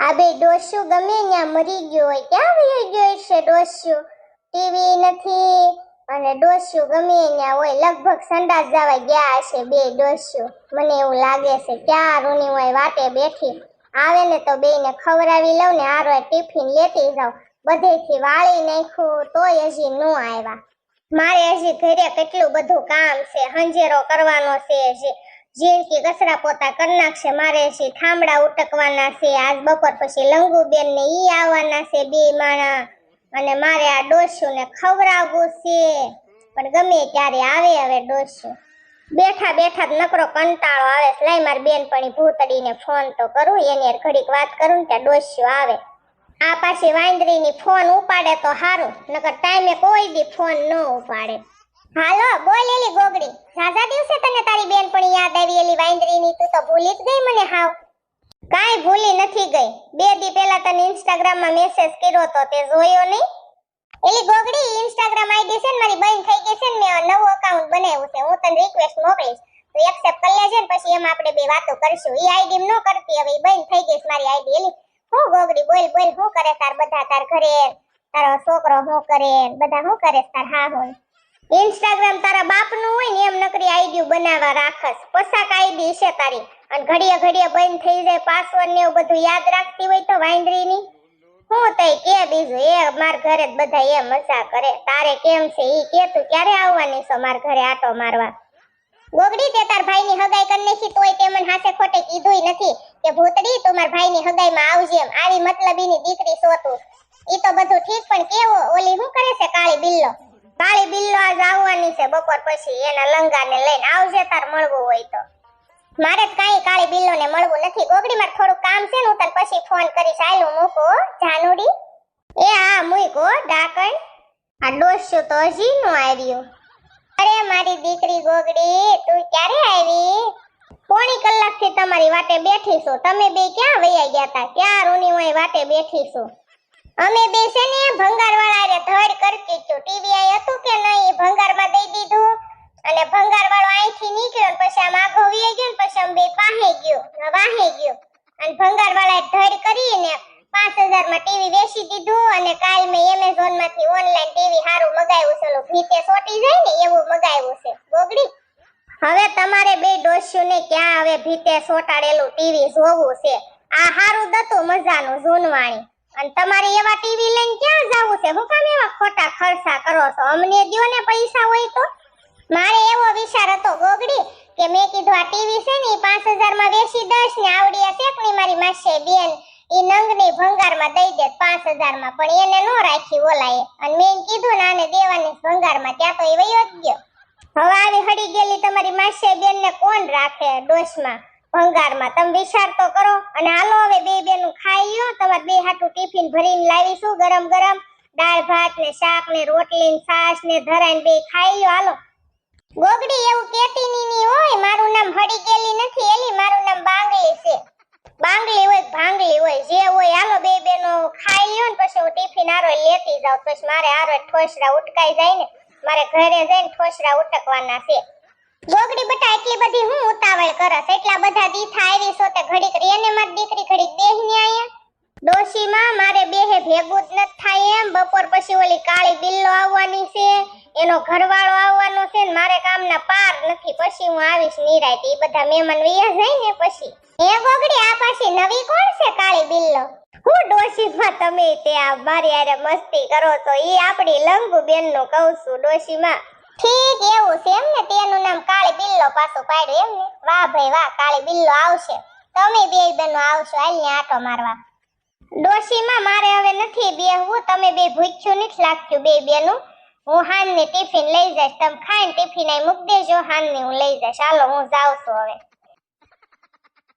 આ બે ડોસ્યું ગમે ત્યાં મરી ગયો હોય, ક્યાં વયો ગયો છે ડોસ્યુ ટીવી નથી અને ડોસ્યુ ગમે ત્યાં હોય, લગભગ સંડાસ જવા ગયા હશે બે ડોસ્યુ મને એવું લાગે છે, ક્યાં રૂની હોય વાટે બેઠી. આવે ને તો બેને ખવડાવી લઉં ને આરો ટિફિન લેતી જાઉં. બધેથી વાળી નાખ્યું, તોય હજી ન આવ્યા. મારે હજી ઘરે કેટલું બધું કામ છે, હંજેરો કરવાનો છે હજી. જીણકી કસરા પોતા કરી નાખશે, મારે છે થાંભળા ઉટકવાના છે. આજ બપોર પછી લંગુબેન ને ઈ આવવાના છે બે માણા. અને મારે આ ડોસ્યું ને ખવડાવવું છે. પણ ગમે ત્યારે આવે હવે ડોસ્યું. બેઠા બેઠા જ નકરો કંટાળો આવે. લાય મારી બેનપણી ભૂતડીને ફોન તો કરું, એની ઘડીક વાત કરું ત્યાં ડોસ્યું આવે. આ પાછી વાંદરીની ફોન ઉપાડે તો હારું. નકર ટાઈમે કોઈ દી ફોન ન ઉપાડે. હાલો, બોલ એલી ગોગડી. ઝાઝા દિવસે તને તારી બેનપણી યાદ આવી એલી વાંદરીની? તું તો ભૂલી જ ગઈ મને હાવ. કાઈ ભૂલી નથી ગઈ. બે દી પહેલા તને ઇન્સ્ટાગ્રામમાં મેસેજ કર્યો તો તે જોયો નહીં. એલી ગોગડી ઇન્સ્ટાગ્રામ આઈડી છે ને, મારી બંધ થઈ ગઈ છે ને, મેં નવો અકાઉન્ટ બનાવ્યું છે. હું તને રિક્વેસ્ટ મોકલીશ. તો એક્સેપ્ટ કરી લેજે ને, પછી એમાં આપણે બે વાતો કરશું. ઈ આઈડી નો કરતી, હવે બેન થઈ ગઈ મારી આઈડી એલી. હું ગોગડી, બોલ બોલ, હું કરે તાર બધા તાર ઘરે? તારો છોકરો હું કરે? બધા હું કરે તાર હા હોય? ઇન્સ્ટાગ્રામ તારા બાપનું હોય ને એમ નકરી આઈડી બનાવવા રાખસ. પોશાક આઈડી છે તારી. અને ઘડીએ ઘડીએ બંધ થઈ જાય પાસવર્ડ ને એવું બધું યાદ રાખતી હોય તો વાંદરીની. હું તઈ કે બીજું? એ માર ઘરે બધા એ મજા કરે. તારે કેમ છે? ઈ કે તું ક્યારે આવવાની છો માર ઘરે આટો મારવા? ગોગડી તે તાર ભાઈની હગાઈ કરી નાખી તોય તે મને હાથે ખોટે કીધુંય નથી કે ભૂતડી તું માર ભાઈની હગાઈમાં આવજે એમ. આવી મતલબીની દીકરી છો તું. ઈ તો બધું ઠીક, પણ કેવો? ઓલી શું કરે છે કાળી બિલ્લો? કાળી બિલ્લો આજ આવવાની છે બપોર પછી એના લંગાને લઈને આવજે, તાર મળવું હોય તો. મારે કાંઈ કાળી બિલ્લોને મળવું નથી. ગોગડી માં થોડું કામ છે ને, હું તને પછી ફોન કરીશ. આયલું મૂકો જાનુડી. એ હા મૂકો ડાકણ. આ ડોસ્યું તો હજી નું આવ્યું અરે મારી દીકરી ગોગડી, તું ક્યારે આવી? પોણી કલાકથી તમારી વાટે બેઠી છું. તમે બે ક્યાં વૈયા ગયા તા? ક્યાં રૂની વાટે બેઠી છું? અમે બે છે ને ભંગારવાળા રે, ધડ કરતી છું ટીવી આય હતું કે નહીં ભંગારમાં દઈ દીધું. અને ભંગારવાળો અહીંથી નીકળ્યો પછી આમ આગો વી ગયો પછી આમ બે પાહે ગયો વાહે ગયો. અને ભંગારવાળાએ ધડ કરીને પાંચ હજારમાં ટીવી વેચી દીધું અને કાલ મેં એમેઝોનમાંથી ઓનલાઈન ટીવી સારું મગાવ્યું છે. ભીતે સોટી જાય ને એવું મગાવ્યું છે. બોગડી. હવે તમારે બે ડોસ્યુને ક્યાં હવે ભીતે સોટાડેલું ટીવી જોવું છે? આ સારું દતું મજાનું જૂનવાણી અને તમારે એવા ટીવી લઈને ક્યાં જવું છે? હું કામ એવા ખોટા ખર્ચા કરો છો? અમને દો ને પૈસા હોય તો. મારે એવો વિચાર હતો, ગોગડી, કે મેં કીધું આ ટીવી છે ને એ પાંચ હજારમાં વેચી દઈશ ને આવડી હશે પણ મારી માસે બેન ઈ નંગની ભંગારમાં દઈ દે પાંચ હજારમાં પણ એને નો રાખી ઓલાએ. અને મેં કીધું ને આને દેવાની ભંગાર ભંગારમાં, ત્યાં તો એ વયો જ ગયો. હવે આવી હડી ગયેલી તમારી માસે બેન ને કોણ રાખે ડોશમાં? ભંગારમાં. તમે વિચાર તો કરો. અને હાલો હવે બે બેનું ખાઈ લો તમારે બે હાટું ટિફિન ભરીને લાવીશું. ગરમ ગરમ દાળ, ભાત ને શાક ને રોટલી ને છાશ ને ધરાઈને બે ખાઈ લો હાલો. ગોગડી એવું કેતી ની હોય. મારું નામ હડી ગેલી નથી. એલી, મારું નામ બાંગલી છે. બાંગલી હોય ભાંગલી હોય, જે હોય, હાલો બે બેનો ખાઈ લ્યો ને પછી હું ટિફિન આરો લેતી જાઉં. પછી મારે આરો ઠોસરા ઉટકાઈ જાય ને, મારે ઘરે જઈને ઠોસરા ઉટકવાના છે ગોગડી બટા એટલી બધી હું ઉતાવળ કરસ એટલા બધા દી થાય છો તે ઘડીક રેને મારી દીકરી ઘડીક બેહને આયા. ડોશીમાં મારે બેહે ભેગું જ નથ થાય એમ. બપોર પછી ઓલી કાળી બિલ્લો આવવાની છે. એનો ઘરવાળો આવવાનો છે ને મારે કામના પાર નથી. પછી હું આવીશ નિરાય એ બધા મહેમાન વિયા જાય ને પછી. એ ગોગડી આ પાછી નવી કોણ છે કાળી બિલ્લો? હું ડોશીમાં તમે તે આ મારી આરે મસ્તી કરો તો એ આપણી લંગુ બેનનું કહું છું ડોશીમાં. ઠીક એવું છે એમ ને, તેનું નામ કાળી બિલ્લો પાછું પાડ્યું એમ ને. વાહ ભાઈ વાહ, કાળી બિલ્લો આવશે. તમે બે બેનો આવશો હાલ ને આટો મારવા. ડોશીમાં મારે હવે નથી બેહવું, તમે બે ભૂખ્યું નથી લાગતું બે બેનું. હું હાનને ટિફિન લઈ જઈશ, તમે ખાઈને ટિફિન અહીં મૂક દેજો, હાનને હું લઈ જઈશ. હાલો, હું જાઉં છું હવે.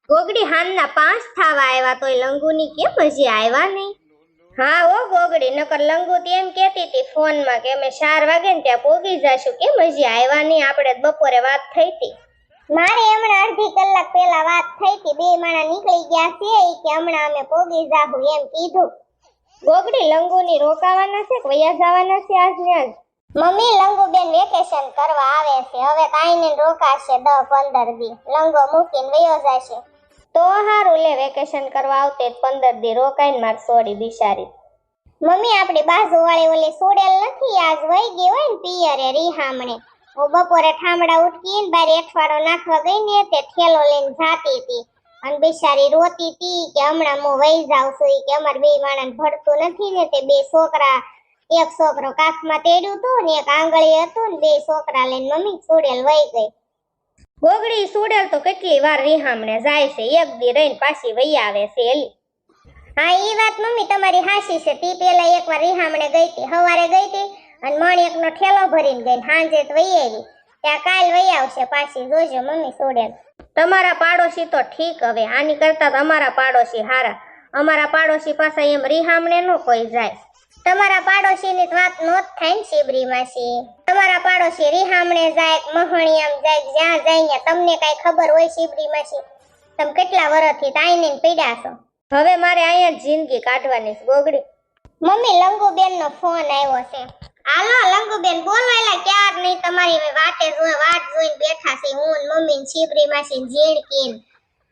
ગોગડી હાનના પાંચ થાવા આવ્યા તોય લંગુની કેમ હજી આવ્યા નહીં? હા ઓ ગોગડી. નકર લંગુ એમ કહેતી હતી ફોનમાં કે અમે ચાર વાગે ને ત્યાં પોગી જશું. કેમ હજી આવ્યા નહીં આપણે બપોરે વાત થઈ હતી. મારે હમણાં અડધી કલાક પહેલા વાત થઈ હતી. બે માણા નીકળી ગયા છે કે હમણાં અમે પોગી જાહું એમ કીધું. ગોગડી લંગુની રોકાવાના છે કે વયા જવાના છે આજ ને આજ? મમ્મી લંગુબેન વેકેશન કરવા આવે છે. હવે કાંઈ ને રોકાશે દસ પંદર દી. લંગો મૂકીને વયો જશે. તો હારું, લે વેકેશન કરવા આવતે પંદર દી રોકાઈને માર સોડી બિચારી. મમ્મી આપણી બાજુ વાળી ઓલી સોડેલ નથી? આજ વહી ગઈ હોય ને પિયરે રીહામણે. હું બપોરે ઠામડા ઉઠકીને બાર એઠવાડો નાખવા ગઈ ને તે ઠેલો લઈને જાતી હતી. અને બિચારી રોતી હતી કે હમણાં હું વહી જાઉં છું કે અમારે બે માણસ ભળતું નથી ને તે બે છોકરા, એક છોકરો કાખમાં તેડ્યું હતું ને એક આંગળી હતું ને બે છોકરા લઈને મમ્મી સોડેલ વહી ગઈ. ગોગડી સુડેલ તો કેટલી વાર રિહામણે જાય છે એક દી રહીને પાછી વહી આવે છે એલી. હા એ વાત મમ્મી તમારી હાસી છે. તી પેલા એકવાર રિહામણે ગઈ હતી સવારે ગઈ હતી અને મણિકનો ઠેલો ભરીને ગઈ સાંજે તો વહી આવી. ત્યાં કાલ વહી આવશે પાછી જોજો મમ્મી સોડેલ. તમારા પાડોશી તો ઠીક હવે આની કરતા તમારા અમારા પાડોશી હારા. અમારા પાડોશી પાસે એમ રિહામણે નો કોઈ જાય. તમારા પાડોશીની વાત નો જ થાય ને શિબરી માસી તમારા પાડોશી રીહામણે જાય, મહણિયામ જાય, જ્યાં જાય તમને કાંઈ ખબર હોય શિબરી છે તમે કેટલા વર્ષથી તાઈને પીડા છો હવે મારે અહીંયા જિંદગી કાઢવાની છે ગોગડી મમ્મી લંગુબેન નો ફોન આવ્યો છે. હાલો, લંગુબેન બોલો ક્યાર નહીં? તમારી વાટે જોઈ વાટ જોઈને બેઠા છે હું ને મમ્મી ને શિબરી માસી.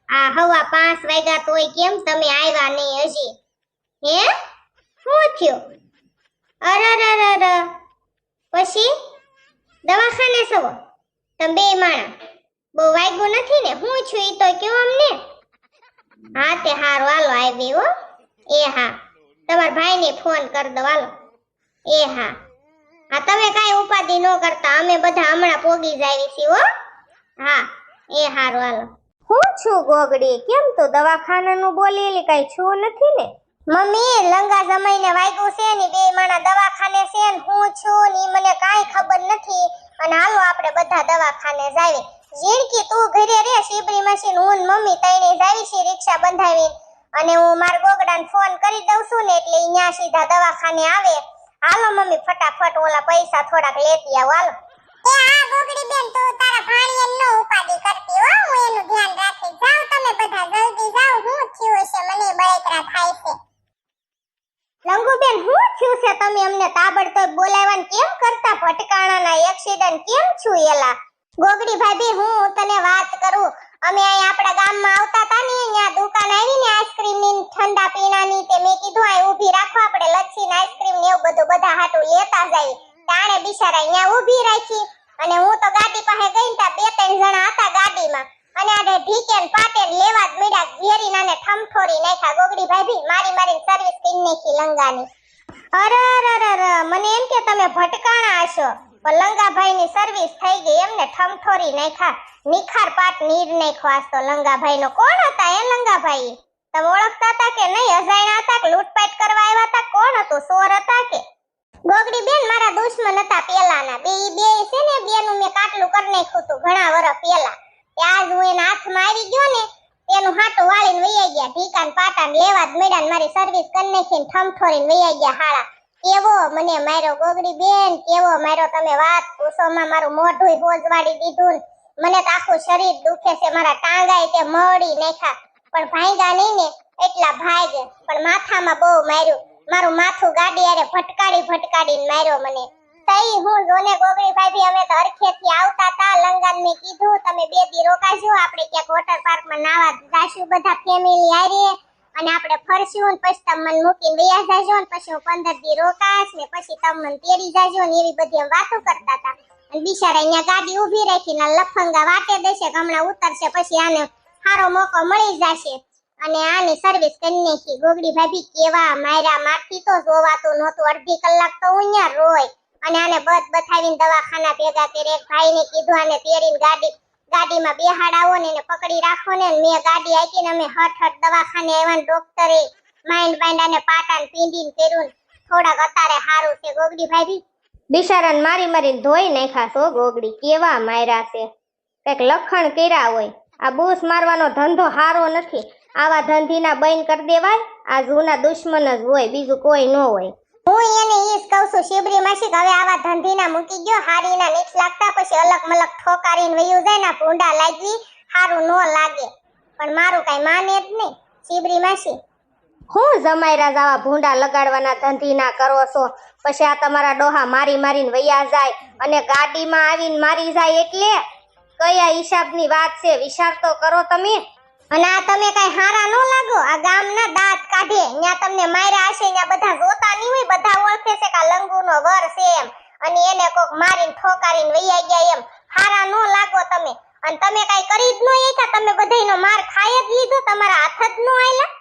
આ હવા પાંચ વાગ્યા તોય કેમ તમે આવ્યા નહીં હજી? હે? શું થયું? અરે પછી? દવાખાને સવો. તમે બે માણા બહુ વાગ્યું નથી ને હું છું ઈ તો કયો અમને? હા તે હારું હાલો આવી હો. એ હા. તમારા ભાઈને ફોન કરી દો હાલો. એ હા. હા તમે કાંઈ ઉપાધિ ન કરતા. અમે બધા હમણાં પોગી જાવી છીએ હો. હા એ હારું હાલો. હું છું ગોગડી. કેમ તો દવાખાનાનું બોલેલી? કાંઈ છું નથી ને? મમ્મી લંગા જમાઈને વાગ્યું છે ને બે માણા દવાખાને છે ને હું છું ને મને કાંઈ ખબર નથી અને હાલો આપણે બધા દવાખાને જાવી. ઝીણકી તું ઘરે રે શીબરી માસી હું મમ્મી તઈને જાવી છીએ રિક્ષા બંધાવી. અને હું માર ગોગડાને ફોન કરી દઉં છું ને એટલે અહીંયા સીધા દવાખાને આવે. હાલો મમ્મી, ફટાફટ ઓલા પૈસા થોડાક લેતી આવો, હાલો. એ ગોગડી બેન, તું તારા ભાણિયન નો ઉપાડી કરતી હો હું એનું ધ્યાન રાખી જાવ તમે બધા જલ્દી જાવ હું થયું છે મને બળતરા થાય છે લંગુબેન હું થયું છે તમે અમને તાબડતોબ બોલાવવાનું કેમ કરતા? પટકાણાના એક્સિડન્ટ કેમ છું એલા? ગોગડી ભાભી, હું તને વાત કરું. અમે અહીં આપણા ગામમાં આવતા હતા ને, અહીંયા દુકાન આવી ને આઈસ્ક્રીમ ઠંડા પીણાની તે મેં કીધું, અહીં ઊભી રાખો, આપણે લચ્છી ને આઈસ્ક્રીમ ને એવું બધું બધા હાટું લેતા જાય. તાણે બિચારા અહીંયા ઊભી રાખી અને હું તો ગાડી પાસે ગઈ ને બે ત્રણ જણા હતા ગાડીમાં. અને આને ઢીકે ને પાટે લેવા જ મળ્યા ઘેરી નાને ઠમઠોરી નાખ્યા. ગોગડી ભાભી, મારી મારી સર્વિસ કરી નાખી લંગાની. અરે અરે અરે મને એમ કે તમે ભટકાણા હશો. પણ લંગાભાઈની સર્વિસ થઈ ગઈ, એમને ઠમઠોરી નાખા નિખાર પાટ નીર નાખ્યો આજ તો લંગાભાઈનો. કોણ હતા એ લંગાભાઈ? તમે ઓળખતા હતા કે નહીં? અજાણ્યા હતા કે લૂંટપાટ કરવા આવ્યા હતા? કોણ હતું? સોર હતા કે? ગોગડી બેન મારા દુશ્મન હતા પેલાના. બે ઈ બે છે ને, બેનું મેં કાટલું કરી નાખ્યું હતું ઘણા વર્ષ પેલા ત્યાં હું એના હાથમાં આવી ગયો ને એનું હાટું વાળીને વૈયા ગયા, ઢીકાન, પાટાન લેવા જ મળ્યા મારી સર્વિસ કરી નાખીને ઠમઠોરીને વૈયા ગયા હાળા. કેવો મને માર્યો ગોગડી બેન, કેવો માર્યો તમે વાત પૂછોમાં મારું મોઢું હોજવાડી દીધું મને તો આખું શરીર દુખે છે, મારા ટાંગાય તે મળી નાખ્યા. પણ ભાઈગા નહીં ને, એટલા ભાગે. પણ માથામાં બહુ માર્યું. મારું માથું ગાડી આરે ભટકાડી ભટકાડીને માર્યો મને. તઈ હું જોને ગોગડી ભાભી અમે તો અરખેથી આવતા તા, લંગન મેં કીધું, તમે બે દી રોકાજો, આપણે ક્યાંક વોટર પાર્કમાં નાવા જાશું, બધા ફેમિલી આરે અને આપણે ફરશું પછી તમે મૂકીને વયા જાજો, ને પછી હું પંદર દી રોકાશ, ને પછી તમે મને જાજો, ને એવી બધી વાતો કરતા હતા અને બિચારા અહીંયા ગાડી ઊભી રાખીને લફંગા વાટે દેશે હમણાં ઉતરશે, પછી આને સારો મોકો મળી જશે. અને આની સર્વિસ કરી નાખી. ગોગડી ભાભી કેવા માર્યા મારતી તો જોવાતું નહોતું. અડધી કલાક તો અહીંયા રોય. અને આને બત બતાવીને દવાખાના ભેગા કરી એક ભાઈને કીધું આને તેરીને ગાડી ગાડીમાં બેહાડાવો ને એને પકડી રાખો ને. મેં ગાડી આકીને અમે હઠ હઠ દવાખાને આવ્યા ને ડોક્ટરે માઇન્ડ બાઇન્ડ આને પાટાને પીંડીને કર્યું થોડાક અત્યારે સારું છે. ગોગડી ભાભી? બિચારાને મારી મારીને ધોઈ નાખ્યા છો ગોગડી. કેવા માર્યા છે? કંઈક લખણ કર્યા હોય. આ બૂસ મારવાનો ધંધો સારો નથી. આવા ધંધીના બૈન કરી દેવાય. આ જૂના દુશ્મન જ હોય બીજું કોઈ ન હોય. હું એને કહું છું, શિબરી માસી હવે આવા ધંધીના મૂકી ગયો, હારીના નીચ લાગતા પછી અલગ મલક ઠોકારીને વયું જાય ને ભૂંડા લાગી સારું ન લાગે. પણ મારું કઈ માને જ નહીં, શિબરી માસી. હું જમાયરા આવા ભૂંડા લગાડવાના ધંધી ના કરો છો? પછી આ તમારા ડોહા મારી મારીને વૈયા જાય અને ગાડીમાં આવીને મારી જાય એટલે? કયા હિસાબની વાત છે? વિચાર તો કરો તમે. અને આ તમે કઈ હારા નો લાગો, આ ગામના દાંત કાઢે, ન્યા તમને માર્યા હશે, ન્યા બધા જોતા નહીં હોય, બધા ઓળખે છે કે લંગુનો વર છે એમ. અને એને કોક મારીને ઠોકારીને વૈયા ગયા એમ. હારા નો લાગો તમે. અને તમે કઈ કરી જ ન એકા તમે બધાયનો માર ખાઈ જ લીધો, તમારા હાથ જ નો આયલા.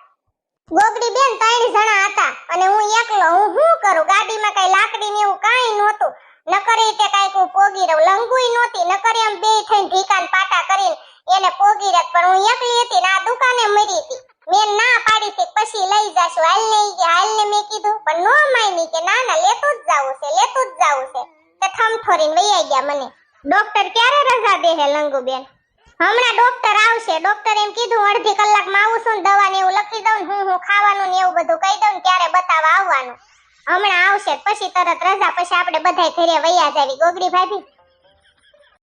ગોગડી બેન ત્રણ જણા હતા, અને હું એકલો, હું શું કરું? ગાડીમાં કઈ લાકડી ને એવું કઈ નહોતું. નકર તે કંઈક હું પોગી રહું. લંગુય નહોતી, નકર એમ બે થઈને ઢીકાન પાટા કરીને એને પોગી રત પણ હું એકલી હતી ના દુકાને મરી હતી. મેં ના પાડી હતી, પછી લઈ જાશું. હાલ ને કે હાલ ને મેં કીધું, પણ નો માની કે, ના ના, લેતું જ જાવું છે, લેતું જ જાવું છે. તે થમથોરીને વૈયા ગયા મને. ડોક્ટર ક્યારે રજા દે હે, લંગુબેન? હમણાં ડોક્ટર આવશે. ડોક્ટર એમ કીધું, અડધી કલાકમાં આવું છું દવા ને એવું લખી દઉં હું હું ખાવાનું ને એવું બધું કહી દઉં ત્યારે બતાવવા આવવાનું. હમણાં આવશે પછી તરત રજા, પછી આપણે બધા ઘરે વૈયા જાવી. ગોગડી ભાભી